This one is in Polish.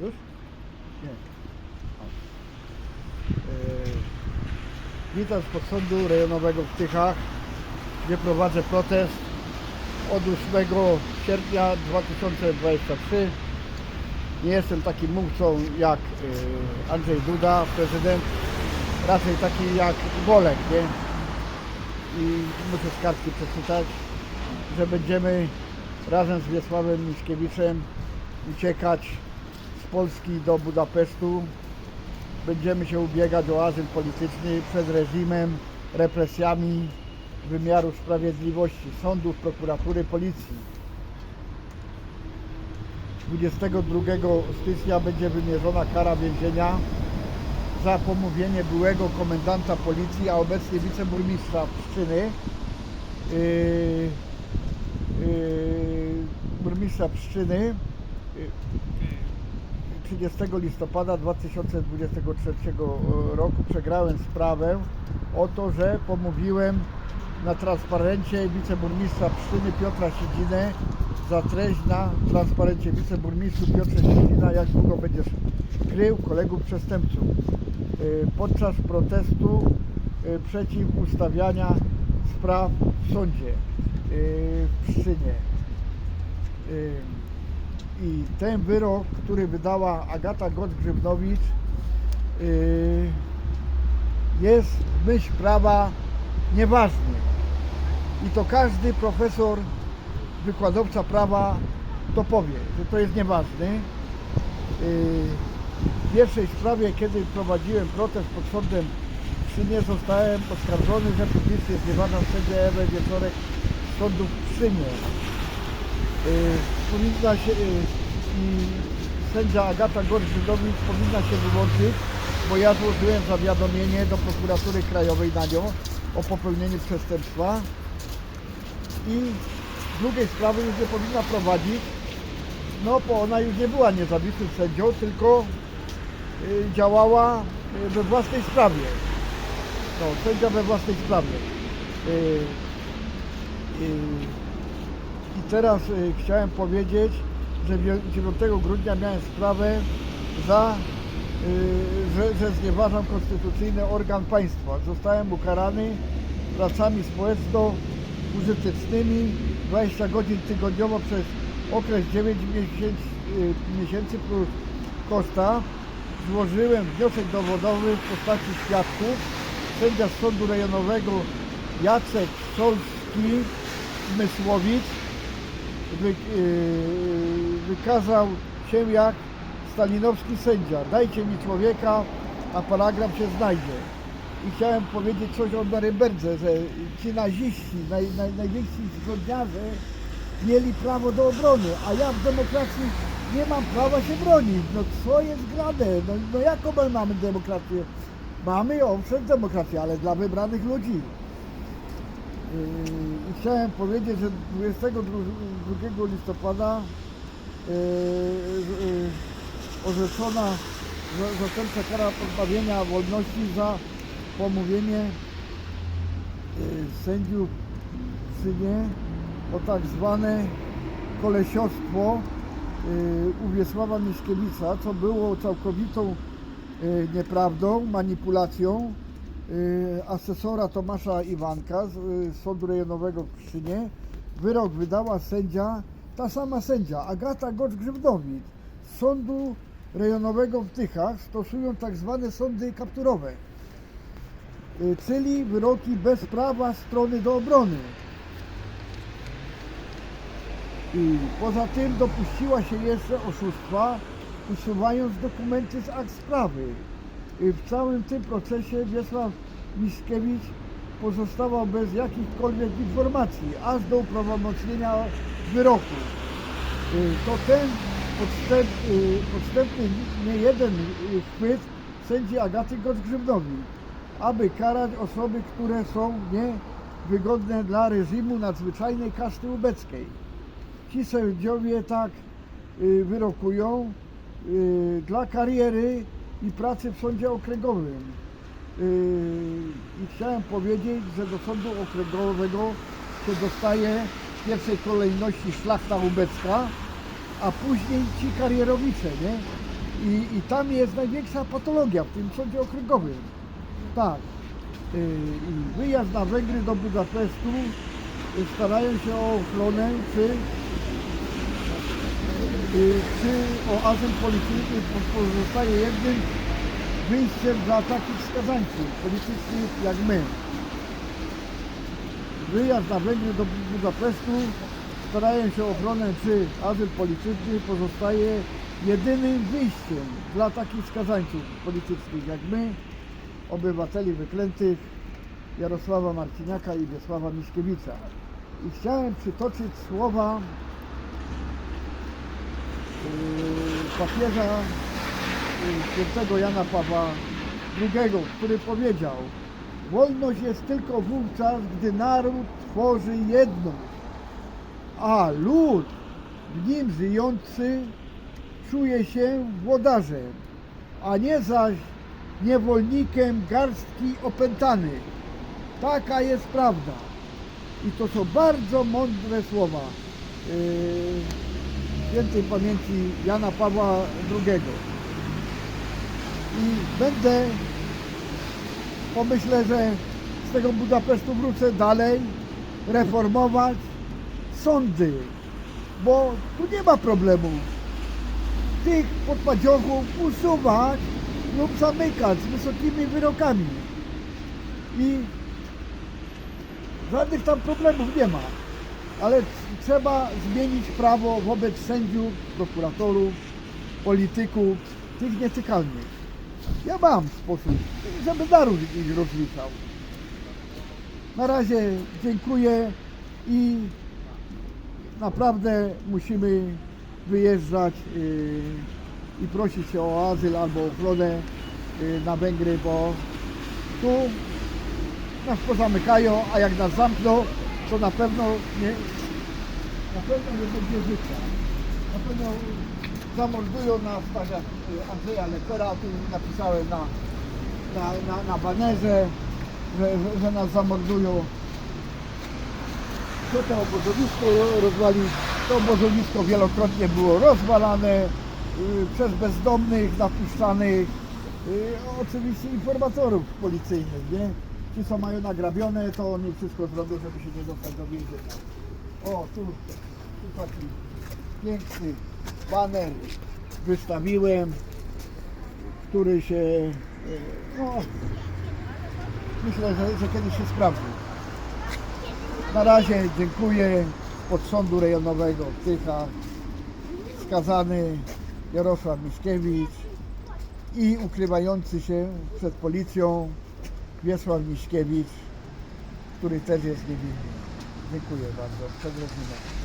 Już? Nie. Witam z Podsądu Rejonowego w Tychach, gdzie prowadzę protest od 8 sierpnia 2023. Nie jestem takim mówcą jak yy, Andrzej Duda, prezydent, raczej taki jak Bolek, nie? I muszę z przeczytać, że będziemy razem z Wiesławem Miszkiewiczem uciekać Polski do Budapesztu. Będziemy się ubiegać o azyl polityczny przed reżimem, represjami wymiaru sprawiedliwości, sądów, prokuratury, policji. 22 stycznia będzie wymierzona kara więzienia za pomówienie byłego komendanta policji, a obecnie wiceburmistrza Pszczyny, yy, yy, burmistrza Pszczyny, yy, 30 listopada 2023 roku przegrałem sprawę o to, że pomówiłem na transparencie wiceburmistrza Pszczyny Piotra Siedzinę za treść na transparencie wiceburmistrzu Piotrze Siedzina, jak długo będziesz krył kolegów przestępców y, podczas protestu y, przeciw ustawiania spraw w sądzie w Pszczynie. I ten wyrok, który wydała Agata Gocz-Grzybnowicz y, jest myśl prawa nieważny. I to każdy profesor, wykładowca prawa to powie, że to jest nieważny. Y, W pierwszej sprawie, kiedy prowadziłem protest pod sądem w Pszynie, zostałem oskarżony, że publicznie zniewadzam sędzię Ewę Wieczorek sądu w. Powinna się y, sędzia Agata Gorczydowicz powinna się wyłączyć, bo ja złożyłem zawiadomienie do prokuratury krajowej na nią o popełnieniu przestępstwa i drugiej sprawy już nie powinna prowadzić, no bo ona już nie była niezawisłym sędzią, tylko y, działała y, we własnej sprawie. No, sędzia we własnej sprawie. I teraz y, chciałem powiedzieć, że wie- 9 grudnia miałem sprawę za, y, że, że znieważam konstytucyjny organ państwa. Zostałem ukarany pracami społeczno-użytecznymi 20 godzin tygodniowo przez okres 9 miesięcy, y, miesięcy plus koszta. Złożyłem wniosek dowodowy w postaci świadków. Sędzia Sądu Rejonowego Jacek Solski z Mysłowic wy, yy, wykazał się jak stalinowski sędzia. Dajcie mi człowieka, a paragraf się znajdzie. I chciałem powiedzieć coś o Norymberdze, że ci naziści, naj, naj, najwięksi zbrodniarze mieli prawo do obrony, a ja w demokracji nie mam prawa się bronić. No co jest grane? No, no jaką my mamy demokrację? Mamy owszem demokrację, ale dla wybranych ludzi. Yy, I chciałem powiedzieć, że 22 listopada yy, yy, orzeczona za- zastępcza kara pozbawienia wolności za pomówienie sędziów Synie o tak zwane kolesiostwo u Wiesława co było całkowitą nieprawdą, manipulacją asesora Tomasza Iwanka z y, Sądu Rejonowego w Pszczynie. Wyrok wydała sędzia, ta sama sędzia, Agata Gocz-Grzybnowicz z Sądu Rejonowego w Tychach stosują tak zwane sądy kapturowe, y, czyli wyroki bez prawa strony do obrony. I poza tym dopuściła się jeszcze oszustwa, usuwając dokumenty z akt sprawy. W całym tym procesie Wiesław Miszkiewicz pozostawał bez jakichkolwiek informacji, aż do uprawomocnienia wyroku. Y, To ten podstęp, y, podstępny nie jeden y, sędzi Agaty Gocz-Grzybnowicz, aby karać osoby, które są niewygodne dla reżimu nadzwyczajnej kaszty ubeckiej. Ci sędziowie tak wyrokują dla kariery i pracy w sądzie okręgowym. Yy, I chciałem powiedzieć, że do sądu okręgowego się dostaje w pierwszej kolejności szlachta ubecka, a później ci karierowicze, nie? I, I tam jest największa patologia w tym sądzie okręgowym. Tak. Y, I wyjazd na Węgry do Budapesztu starają się o ochronę czy, y, czy o azyl polityczny po- pozostaje jednym wyjściem dla takich skazańców politycznych jak my. Wyjazd na Węgry do Budapesztu starają się o ochronę czy azyl polityczny pozostaje jedynym wyjściem dla takich skazańców politycznych jak my, obywateli wyklętych Jarosława Marciniaka i Wiesława Miśkiewicza. I chciałem przytoczyć słowa papieża yy, świętego Jana Pawła II, który powiedział Wolność jest tylko wówczas, gdy naród tworzy jedność, a lud w nim żyjący czuje się włodarzem, a nie zaś niewolnikiem garstki opętanych. Taka jest prawda. I to są bardzo mądre słowa yy, świętej pamięci Jana Pawła II. I będę, pomyślę, że z tego Budapesztu wrócę dalej, reformować sądy, bo tu nie ma problemu. Tych podpadziorów usuwać lub zamykać z wysokimi wyrokami. I żadnych tam problemów nie ma. Ale trzeba zmienić prawo wobec sędziów, prokuratorów, polityków, tych nietykalnych. Ja mam sposób, żeby naród ich rozliczał. Na razie dziękuję i naprawdę musimy wyjeżdżać yy, i prosić się o azyl albo ochronę yy, na Węgry, bo tu nas pozamykają, a jak nas zamkną, to na pewno nie, na pewno nie będzie życia. Na pewno zamordują nas, tak jak y, Andrzeja Lepera, tu napisałem na, na, na, na banerze, że, że, że nas zamordują. Co to obozowisko rozwalił? To obozowisko wielokrotnie było rozwalane y, przez bezdomnych, napuszczanych, y, oczywiście informatorów policyjnych, nie? Ci co mają nagrabione, to oni wszystko zrobią, żeby się nie dostać do więzienia. O, tu, tu taki piękny baner wystawiłem, który się, y, no, myślę, że, że kiedyś się sprawdzi. Na razie dziękuję od Sądu Rejonowego w skazany Jarosław Miśkiewicz i ukrywający się przed policją Wiesław Miśkiewicz, który też jest niewinny. Dziękuję bardzo. Rodziną.